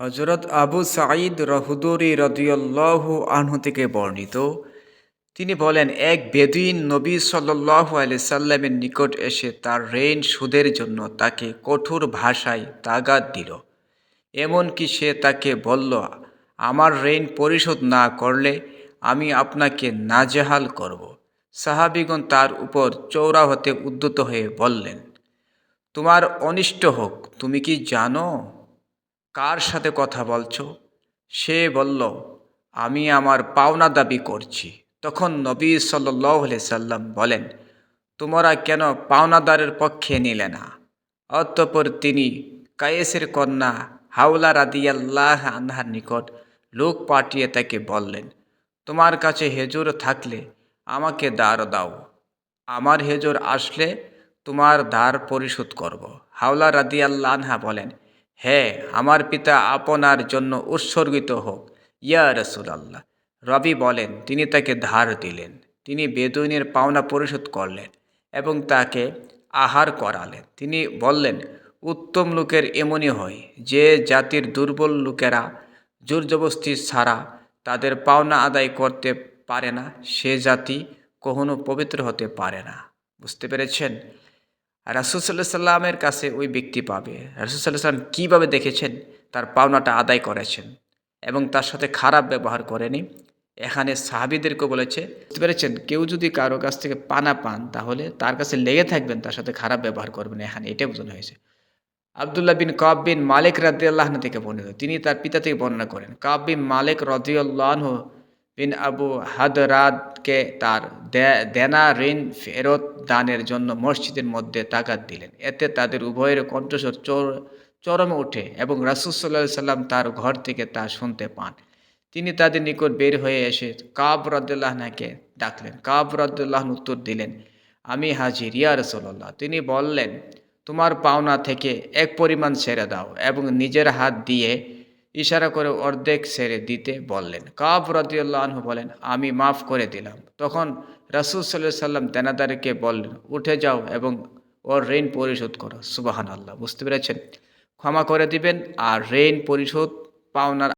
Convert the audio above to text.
হজরত আবু সাঈদ রহুদুরি রদিয়াল্লাহু আনহু থেকে বর্ণিত। তিনি বলেন, এক বেদুইন নবী সাল্লাল্লাহু আলাইহি সাল্লামের নিকট এসে তার ঋণ সুদের জন্য তাকে কঠোর ভাষায় তাগাদ দিল। এমনকি সে তাকে বলল, আমার ঋণ পরিশোধ না করলে আমি আপনাকে নাজেহাল করব। সাহাবিগণ তার উপর চৌরা হতে উদ্যত হয়ে বললেন, তোমার অনিষ্ট হোক, তুমি কি জানো? কার সাথে কথা বলছো? সে বলল, আমি আমার পাওনা দাবি করছি। তখন নবী সাল্লাহ সাল্লাম বলেন, তোমরা কেন পাওনাদারের পক্ষে নিলে না? অতঃপর তিনি কায়েসের কন্যা হাওলা রাদিয়াল্লাহ আনহার নিকট লোক পাঠিয়ে তাকে বললেন, তোমার কাছে হেজুর থাকলে আমাকে দাঁড় দাও। আমার হেজুর আসলে তোমার ধার পরিশোধ করব। হাওলা রাদিয়াল্লাহ বলেন হ্যাঁ আমার পিতা আপনার জন্য উৎসর্গিত হোক। ইয়া রসুল আল্লাহ রবি বলেন, তিনি তাকে ধার দিলেন। তিনি বেদুইনের পাওনা পরিশোধ করলেন এবং তাকে আহার করালেন। তিনি বললেন, উত্তম লোকের এমনই হয় যে জাতির দুর্বল লোকেরা জোর জবস্তি ছাড়া তাদের পাওনা আদায় করতে পারে না, সে জাতি কখনো পবিত্র হতে পারে না। বুঝতে পেরেছেন? রাসুল সাল্লাহ সাল্লামের কাছে ওই ব্যক্তি পাবে। রাসুল সাল্লাহ সাল্লাম কীভাবে দেখেছেন? তার পাওনাটা আদায় করেছেন এবং তার সাথে খারাপ ব্যবহার করেনি। এখানে সাহাবিদেরকে বলেছে, বুঝতে পেরেছেন? কেউ যদি কারও কাছ থেকে পানা পান, তাহলে তার কাছে লেগে থাকবেন, তার সাথে খারাপ ব্যবহার করবেন। এখানে এটা বোঝানো হয়েছে। আবদুল্লাহ বিন কাব বিন মালিক রাদিয়াল্লাহ থেকে বর্ণিত। তিনি তার পিতা থেকে বর্ণনা করেন। কাব বিন মালিক রদিউল্লাহ বিন আবু হাদরাদকে তার দেনা ঋণ ফেরত দানের জন্য মসজিদের মধ্যে তাগাদ দিলেন। এতে তাদের উভয়ের কণ্ঠস্বর চোর, চরমে ওঠে এবং রাসুল সাল্লাম তার ঘর থেকে তা শুনতে পান। তিনি তাদের নিকট বের হয়ে এসে কাব রদুল্লাহনাকে ডাকলেন। কাব রদুল্লাহন উত্তর দিলেন, আমি হাজির, ইয়া রসল্লাহ তিনি বললেন, তোমার পাওনা থেকে এক পরিমাণ ছেড়ে দাও এবং নিজের হাত দিয়ে ইশারা করে অর্ধেক সেরে দিতে বললেন। কাব রদিউল্লাহ বলেন, আমি মাফ করে দিলাম। তখন রাসুল সাল্লাহ সাল্লাম দেনাদারকে বললেন, উঠে যাও এবং ওর ঋণ পরিশোধ করো। সুবাহান আল্লাহ বুঝতে পেরেছেন? ক্ষমা করে দিবেন আর ঋণ পরিশোধ পাওনার